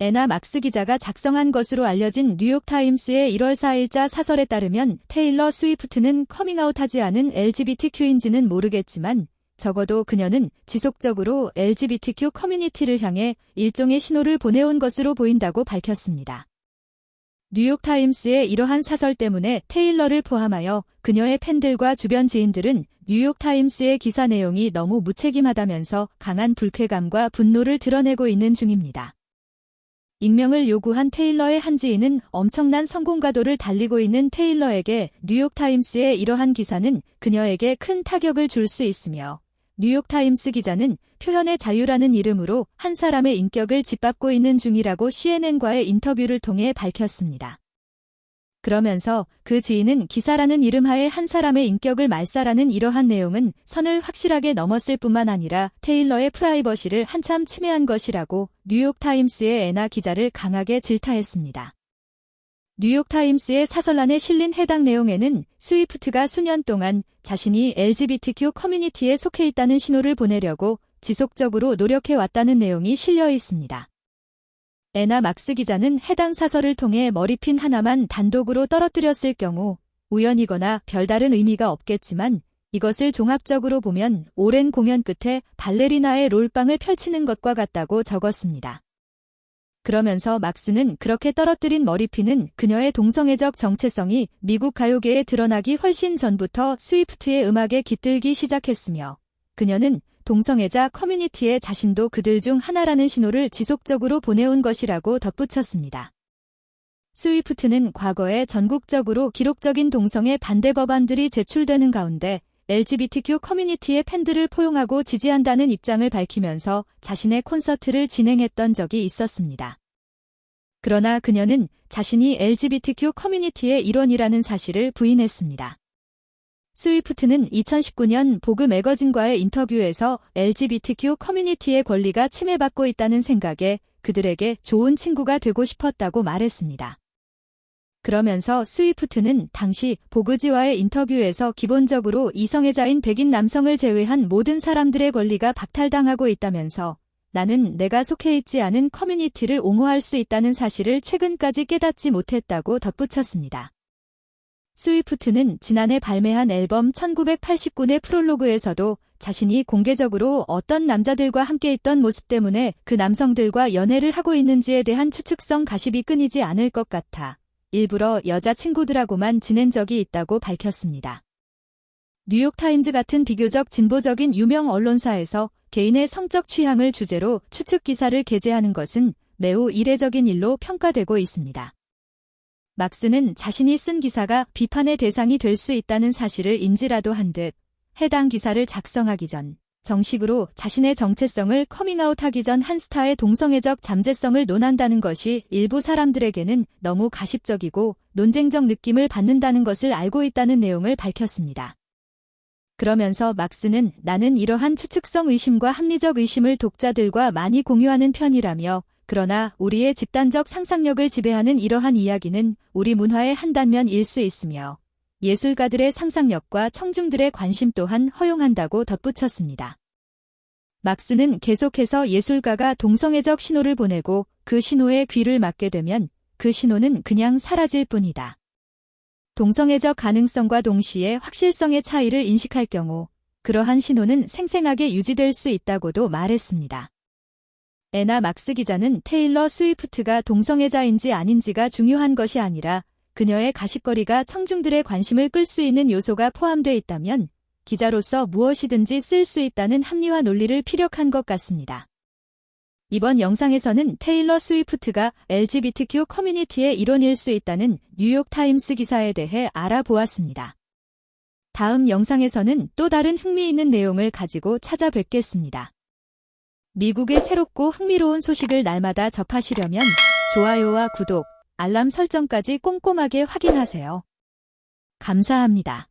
에나 막스 기자가 작성한 것으로 알려진 뉴욕타임스의 1월 4일자 사설에 따르면 테일러 스위프트는 커밍아웃하지 않은 LGBTQ인지는 모르겠지만 적어도 그녀는 지속적으로 LGBTQ 커뮤니티를 향해 일종의 신호를 보내온 것으로 보인다고 밝혔습니다. 뉴욕타임스의 이러한 사설 때문에 테일러를 포함하여 그녀의 팬들과 주변 지인들은 뉴욕타임스의 기사 내용이 너무 무책임하다면서 강한 불쾌감과 분노를 드러내고 있는 중입니다. 익명을 요구한 테일러의 한 지인은 엄청난 성공가도를 달리고 있는 테일러에게 뉴욕타임스의 이러한 기사는 그녀에게 큰 타격을 줄 수 있으며 뉴욕타임스 기자는 표현의 자유라는 이름으로 한 사람의 인격을 짓밟고 있는 중이라고 CNN과의 인터뷰를 통해 밝혔습니다. 그러면서 그 지인은 기사라는 이름하에 한 사람의 인격을 말살하는 이러한 내용은 선을 확실하게 넘었을 뿐만 아니라 테일러의 프라이버시를 한참 침해한 것이라고 뉴욕타임스의 애나 기자를 강하게 질타했습니다. 뉴욕타임스의 사설란에 실린 해당 내용에는 스위프트가 수년 동안 자신이 LGBTQ 커뮤니티에 속해 있다는 신호를 보내려고 지속적으로 노력해 왔다는 내용이 실려 있습니다. 에나 막스 기자는 해당 사설을 통해 머리핀 하나만 단독으로 떨어뜨렸을 경우 우연이거나 별다른 의미가 없겠지만 이것을 종합적으로 보면 오랜 공연 끝에 발레리나의 롤빵을 펼치는 것과 같다고 적었습니다. 그러면서 막스는 그렇게 떨어뜨린 머리핀은 그녀의 동성애적 정체성이 미국 가요계에 드러나기 훨씬 전부터 스위프트의 음악에 깃들기 시작했으며 그녀는 동성애자 커뮤니티에 자신도 그들 중 하나라는 신호를 지속적으로 보내온 것이라고 덧붙였습니다. 스위프트는 과거에 전국적으로 기록적인 동성애 반대 법안들이 제출되는 가운데 LGBTQ 커뮤니티의 팬들을 포용하고 지지한다는 입장을 밝히면서 자신의 콘서트를 진행했던 적이 있었습니다. 그러나 그녀는 자신이 LGBTQ 커뮤니티의 일원이라는 사실을 부인했습니다. 스위프트는 2019년 보그 매거진과의 인터뷰에서 LGBTQ 커뮤니티의 권리가 침해받고 있다는 생각에 그들에게 좋은 친구가 되고 싶었다고 말했습니다. 그러면서 스위프트는 당시 보그지와의 인터뷰에서 기본적으로 이성애자인 백인 남성을 제외한 모든 사람들의 권리가 박탈당하고 있다면서 나는 내가 속해 있지 않은 커뮤니티를 옹호할 수 있다는 사실을 최근까지 깨닫지 못했다고 덧붙였습니다. 스위프트는 지난해 발매한 앨범 1989의 프롤로그에서도 자신이 공개적으로 어떤 남자들과 함께 있던 모습 때문에 그 남성들과 연애를 하고 있는지에 대한 추측성 가십이 끊이지 않을 것 같아 일부러 여자친구들하고만 지낸 적이 있다고 밝혔습니다. 뉴욕타임즈 같은 비교적 진보적인 유명 언론사에서 개인의 성적 취향을 주제로 추측 기사를 게재하는 것은 매우 이례적인 일로 평가되고 있습니다. 막스는 자신이 쓴 기사가 비판의 대상이 될 수 있다는 사실을 인지라도 한 듯 해당 기사를 작성하기 전 정식으로 자신의 정체성을 커밍아웃하기 전 한 스타의 동성애적 잠재성을 논한다는 것이 일부 사람들에게는 너무 가십적이고 논쟁적 느낌을 받는다는 것을 알고 있다는 내용을 밝혔습니다. 그러면서 막스는 나는 이러한 추측성 의심과 합리적 의심을 독자들과 많이 공유하는 편이라며 그러나 우리의 집단적 상상력을 지배하는 이러한 이야기는 우리 문화의 한 단면일 수 있으며 예술가들의 상상력과 청중들의 관심 또한 허용한다고 덧붙였습니다. 막스는 계속해서 예술가가 동성애적 신호를 보내고 그 신호에 귀를 막게 되면 그 신호는 그냥 사라질 뿐이다. 동성애적 가능성과 동시에 확실성의 차이를 인식할 경우 그러한 신호는 생생하게 유지될 수 있다고도 말했습니다. 에나 막스 기자는 테일러 스위프트가 동성애자인지 아닌지가 중요한 것이 아니라 그녀의 가십거리가 청중들의 관심을 끌 수 있는 요소가 포함되어 있다면 기자로서 무엇이든지 쓸 수 있다는 합리화 논리를 피력한 것 같습니다. 이번 영상에서는 테일러 스위프트가 LGBTQ 커뮤니티의 일원일 수 있다는 뉴욕타임스 기사에 대해 알아보았습니다. 다음 영상에서는 또 다른 흥미있는 내용을 가지고 찾아뵙겠습니다. 미국의 새롭고 흥미로운 소식을 날마다 접하시려면 좋아요와 구독, 알람 설정까지 꼼꼼하게 확인하세요. 감사합니다.